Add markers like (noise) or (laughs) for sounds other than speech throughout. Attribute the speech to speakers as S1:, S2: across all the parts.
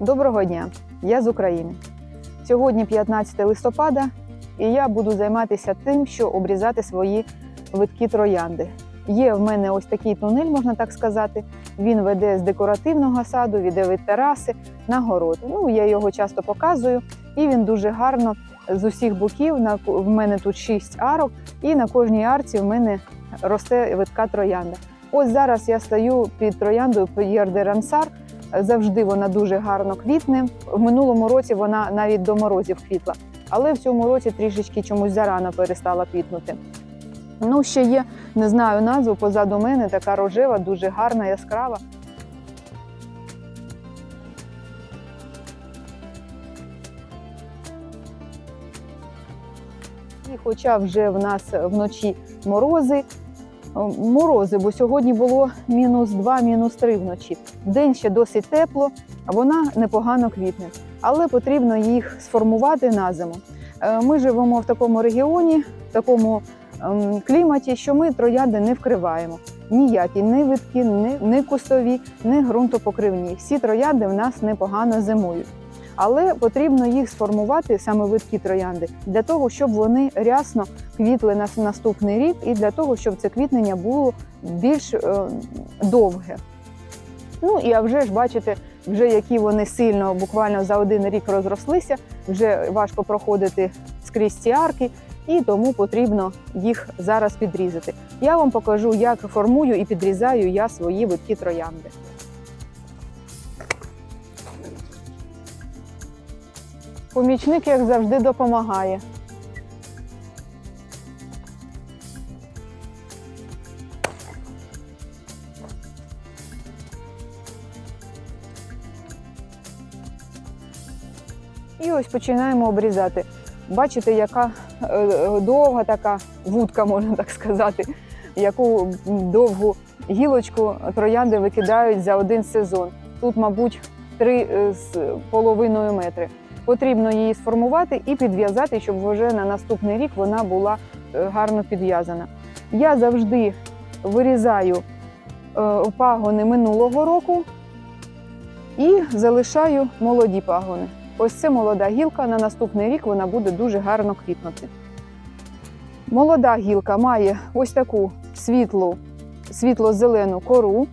S1: Доброго дня! Я з України. Сьогодні 15 листопада, і я буду займатися тим, що обрізати свої витки троянди. Є в мене ось такий тунель, можна так сказати. Він веде з декоративного саду, веде від тераси на город. Ну, я його часто показую, і він дуже гарно з усіх боків. В мене тут 6 арок, і на кожній арці в мене росте витка троянда. Ось зараз я стою під трояндою П'єр де Рансар. Завжди вона дуже гарно квітне. В минулому році вона навіть до морозів квітла, але в цьому році трішечки чомусь зарано перестала квітнути. Ну, ще є, не знаю назву, позаду мене така рожева, дуже гарна, яскрава. І хоча вже в нас вночі морози, морози, бо сьогодні було мінус 2, мінус 3 вночі. Вдень ще досить тепло, вона непогано квітне. Але потрібно їх сформувати на зиму. Е, Ми живемо в такому регіоні, в такому ем, кліматі, що ми троянди не вкриваємо. Ніякі, ні витки, ні, ні кустові, ні ґрунтопокривні. Всі троянди в нас непогано зимують. Але потрібно їх сформувати, саме витки троянди, для того, щоб вони рясно квітли на наступний рік, і для того, щоб це квітнення було більш е, довге. Ну і а вже ж бачите, вже які вони сильно, буквально за один рік розрослися, вже важко проходити скрізь ці арки, і тому потрібно їх зараз підрізати. Я вам покажу, як формую і підрізаю я свої витки троянди. Помічник, як завжди, допомагає. І ось починаємо обрізати. Бачите, яка е, е, довга така вудка, можна так сказати, яку довгу гілочку троянди викидають за один сезон. Тут, мабуть, три е, з половиною метри. Потрібно її сформувати і підв'язати, щоб вже на наступний рік вона була е, гарно підв'язана. Я завжди вирізаю е, пагони минулого року і залишаю молоді пагони. Ось це молода гілка. На наступний рік вона буде дуже гарно квітнути. Молода гілка має ось таку світлу, світло-зелену кору.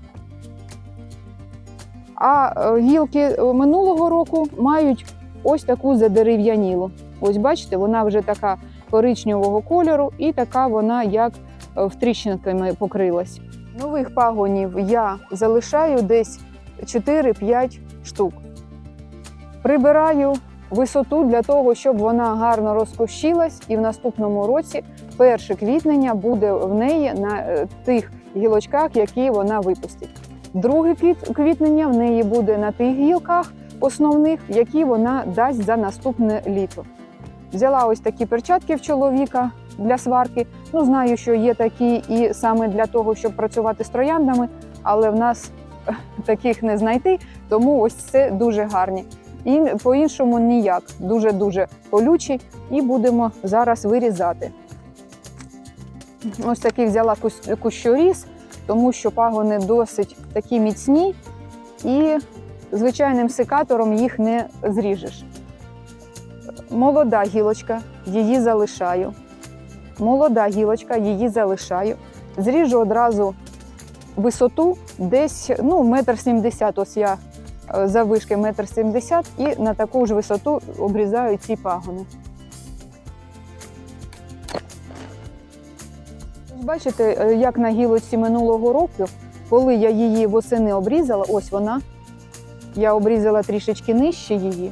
S1: А е, гілки минулого року мають ось таку задерев'янілу. Ось бачите, вона вже така коричневого кольору, і така вона як е, втріщинками покрилась. Нових пагонів я залишаю десь 4-5 штук. Прибираю висоту для того, щоб вона гарно розкущилась, і в наступному році перше квітнення буде в неї на е, тих гілочках, які вона випустить. Друге квітнення в неї буде на тих гілках основних, які вона дасть за наступне літо. Взяла ось такі перчатки в чоловіка для сварки. Ну, знаю, що є такі і саме для того, щоб працювати з трояндами, але в нас е, таких не знайти, тому ось це дуже гарні. І по-іншому ніяк, дуже-дуже колючі, і будемо зараз вирізати. Ось такий взяла кущоріз, тому що пагони досить такі міцні, і звичайним секатором їх не зріжеш. Молода гілочка, її залишаю. Молода гілочка, її залишаю. Зріжу одразу висоту десь ну, метр сімдесят. Ось я е, заввишки метр сімдесят і на таку ж висоту обрізаю ці пагони. Бачите, е, як на гілочці минулого року, коли я її восени обрізала, ось вона. Я обрізала трішечки нижче її.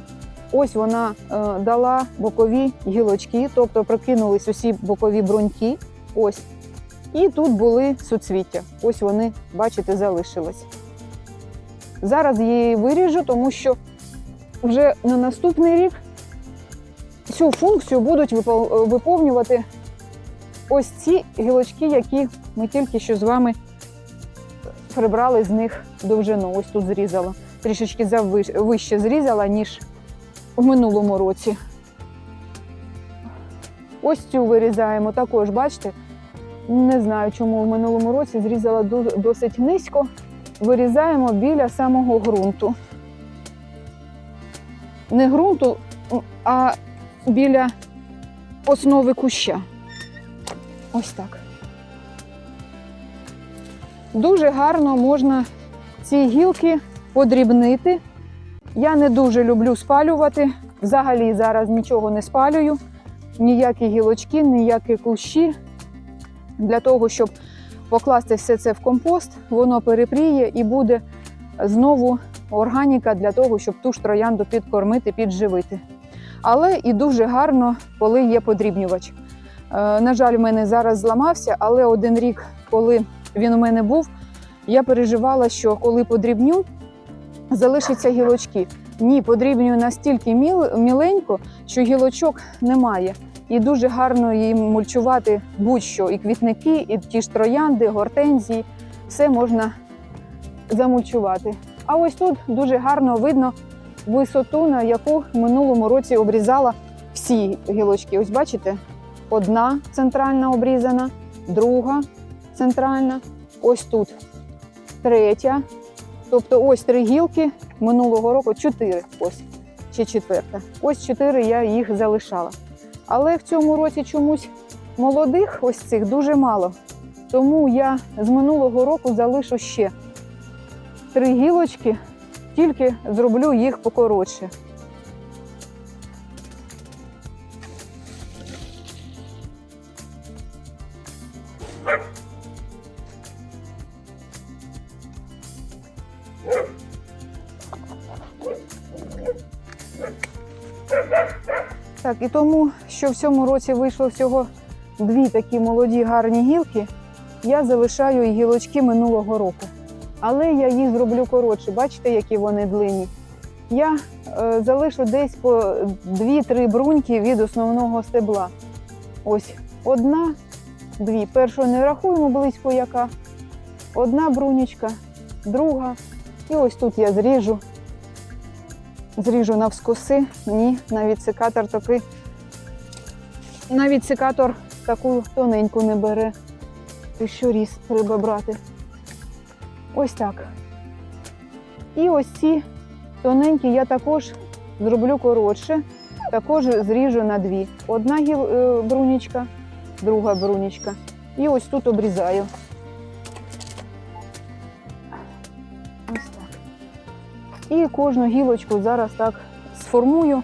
S1: Ось вона е, дала бокові гілочки, тобто прокинулись усі бокові бруньки. Ось. І тут були суцвіття. Ось вони, бачите, залишились. Зараз її виріжу, тому що вже на наступний рік цю функцію будуть виповнювати ось ці гілочки, які ми тільки що з вами прибрали з них довжину. Ось тут зрізала. Трішечки вище зрізала, ніж у минулому році. Ось цю вирізаємо також, бачите? Не знаю, чому в минулому році зрізала досить низько. Вирізаємо біля самого ґрунту. не ґрунту, а біля основи куща. Ось так. Дуже гарно можна ці гілки подрібнити. Я не дуже люблю спалювати. Взагалі зараз нічого не спалюю, ніякі гілочки, ніякі кущі. Для того, щоб покласти все це в компост, воно перепріє і буде знову органіка для того, щоб ту ж троянду підкормити, підживити. Але і дуже гарно, коли є подрібнювач. Е, На жаль, в мене зараз зламався, але один рік, коли він у мене був, я переживала, що коли подрібню, залишаться гілочки. Ні, подрібнюю настільки міл, міленько, що гілочок немає. І дуже гарно їм мульчувати будь-що. І квітники, і ті ж троянди, гортензії, все можна замульчувати. А ось тут дуже гарно видно висоту, на яку в минулому році обрізала всі гілочки. Ось бачите, одна центральна обрізана, друга центральна, ось тут третя. Тобто ось три гілки минулого року, чотири ось чи четверта. Ось чотири я їх залишала. Але в цьому році чомусь молодих ось цих дуже мало. Тому я з минулого року залишу ще три гілочки, тільки зроблю їх покоротше. Так, і тому, що в цьому році вийшло всього дві такі молоді гарні гілки, я залишаю і гілочки минулого року. Але я їх зроблю коротше. Бачите, які вони длинні. Я е, залишу десь по 2-3 бруньки від основного стебла. Ось одна, дві. Першу не рахуємо близько яка. Одна брунічка, друга. І ось тут я зріжу. Зріжу навскоси. Ні, навіть секатор такий. Навіть секатор таку тоненьку не бере. Що різ треба брати. Ось так. І ось ці тоненькі я також зроблю коротше, також зріжу на дві. Одна е, брунічка, друга брунічка. І ось тут обрізаю. І кожну гілочку зараз так сформую.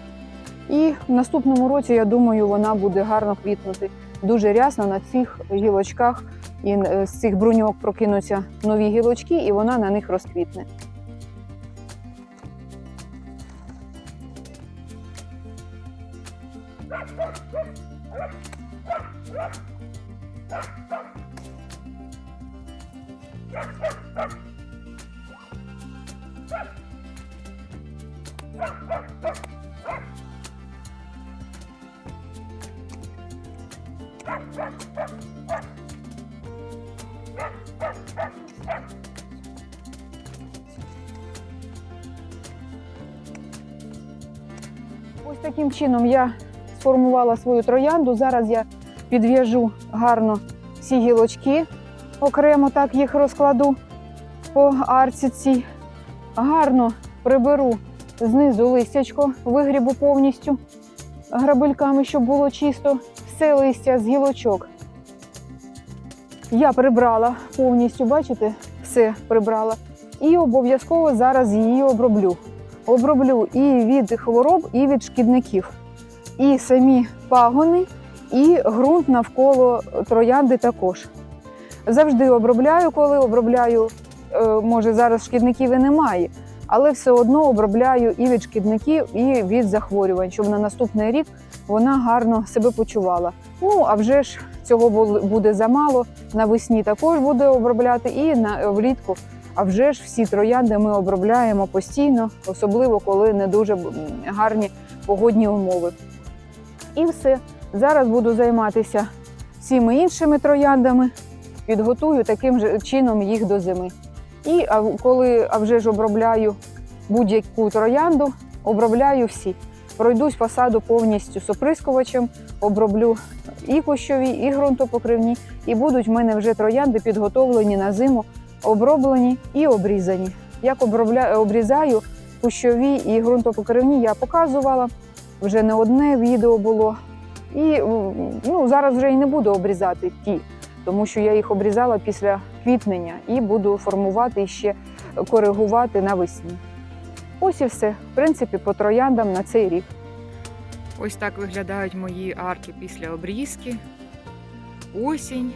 S1: І в наступному році, я думаю, вона буде гарно квітнути. Дуже рясно на цих гілочках і е, з цих бруньок прокинуться нові гілочки, і вона на них розквітне. (laughs) Ось таким чином я сформувала свою троянду. Зараз я підв'яжу гарно всі гілочки, окремо так їх розкладу по арці цій. Гарно приберу знизу листячко, вигрібу повністю грабельками, щоб було чисто все листя з гілочок. Я прибрала повністю, бачите, все прибрала. І обов'язково зараз її оброблю. Оброблю і від хвороб, і від шкідників. І самі пагони, і ґрунт навколо троянди також. Завжди обробляю, коли обробляю, е, може зараз шкідників і немає, але все одно обробляю і від шкідників, і від захворювань, щоб на наступний рік вона гарно себе почувала. Ну а вже ж цього буде замало. Навесні також буде обробляти, і на влітку. А вже ж всі троянди ми обробляємо постійно, особливо коли не дуже гарні погодні умови. І все. Зараз буду займатися всіми іншими трояндами, підготую таким же чином їх до зими. І коли вже ж обробляю будь-яку троянду, обробляю всі. Пройдусь фасаду повністю з оприскувачем, оброблю і кущові, і ґрунтопокривні, і будуть в мене вже троянди підготовлені на зиму, оброблені і обрізані. Як обробля... обрізаю, кущові і ґрунтопокривні я показувала. Вже не одне відео було. І ну, зараз вже і не буду обрізати ті, тому що я їх обрізала після квітнення і буду формувати і ще коригувати навесні. Ось і все. В принципі, по трояндам на цей рік.
S2: Ось так виглядають мої арки після обрізки. Осінь,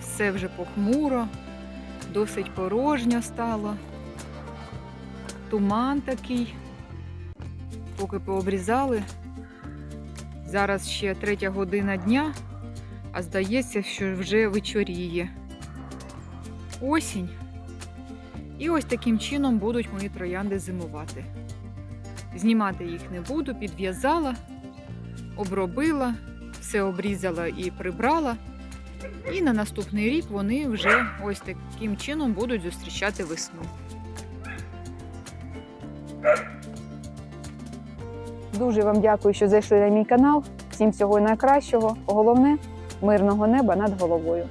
S2: все вже похмуро, досить порожньо стало. Туман такий. Поки пообрізали. Зараз ще третя година дня, а здається, що вже вечоріє. Осінь. І ось таким чином будуть мої троянди зимувати. Знімати їх не буду, підв'язала обробила, все обрізала і прибрала. І на наступний рік вони вже ось таким чином будуть зустрічати весну.
S1: Дуже вам дякую, що зайшли на мій канал. Всім всього найкращого. Головне мирного неба над головою.